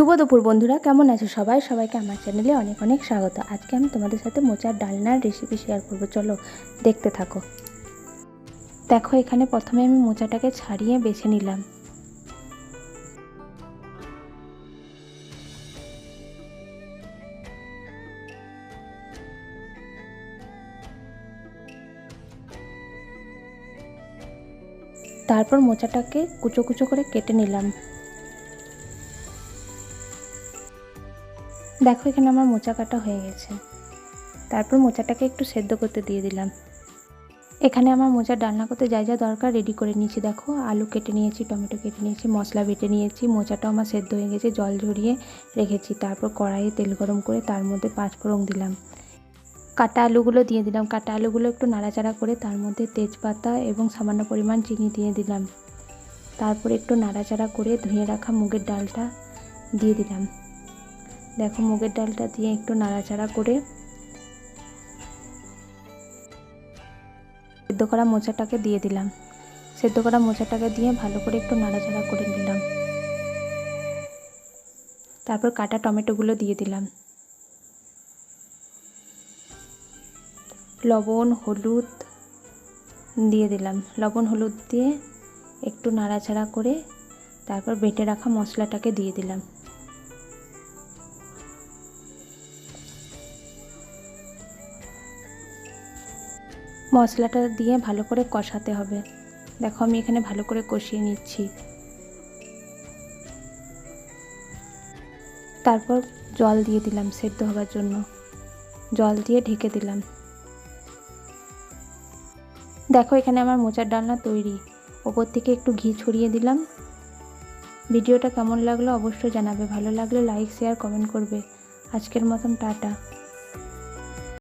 শুভ দুপুর বন্ধুরা, কেমন আছো সবাই? সবাইকে আমার চ্যানেলে অনেক অনেক স্বাগত। আজকে আমি তোমাদের সাথে মোচার ডালনার রেসিপি শেয়ার করব। চলো, দেখতে থাকো। দেখো, এখানে প্রথমে আমি মোচাটাকে ছাড়িয়ে বেছে নিলাম। তারপর মোচাটাকে কুচো কুচো করে কেটে নিলাম। দেখো, এখানে আমার মোচা কাটা হয়ে গেছে। তারপর মোচাটাকে একটু সেদ্ধ করতে দিয়ে দিলাম। এখানে আমার মোচা ডালনা করতে যা যা দরকার রেডি করে নিয়েছি। দেখো, আলু কেটে নিয়েছি, টমেটো কেটে নিয়েছি, মশলা বেটে নিয়েছি, মোচাটাও আমার সেদ্ধ হয়ে গেছে, জল ঝরিয়ে রেখেছি। তারপর কড়াইয়ে তেল গরম করে তার মধ্যে পাঁচ ফোড়ন দিলাম। কাটা আলুগুলো দিয়ে দিলাম। কাটা আলুগুলো একটু নাড়াচাড়া করে তার মধ্যে তেজপাতা এবং সামান্য পরিমাণ চিনি দিয়ে দিলাম। তারপর একটু নাড়াচাড়া করে ধুয়ে রাখা মুগের ডালটা দিয়ে দিলাম। দেখো মুগের ডালটা দিয়ে একটু নাড়াচাড়া করে সেদ্ধ করা মোচাটাকে দিয়ে দিলাম। সেদ্ধ করা মোচাটাকে দিয়ে ভালো করে একটু নাড়াচাড়া করে নিলাম। তারপর কাটা টমেটোগুলো দিয়ে দিলাম। লবণ, হলুদ দিয়ে দিলাম। লবণ, হলুদ দিয়ে একটু নাড়াচাড়া করে তারপর বেটে রাখা মশলাটাকে দিয়ে দিলাম। মশলাটা দিয়ে ভালো করে কষাতে হবে। দেখো, আমি এখানে ভালো করে কষিয়ে নিচ্ছি। তারপর জল দিয়ে দিলাম সেদ্ধ হওয়ার জন্য। জল দিয়ে ঢেকে দিলাম। দেখো, এখানে আমার মোচার ডালনা তৈরি। ওপর থেকে একটু ঘি ছড়িয়ে দিলাম। ভিডিওটা কেমন লাগল অবশ্যই জানাবে। ভালো লাগলে লাইক, শেয়ার, কমেন্ট করবে। আজকের মতন টাটা।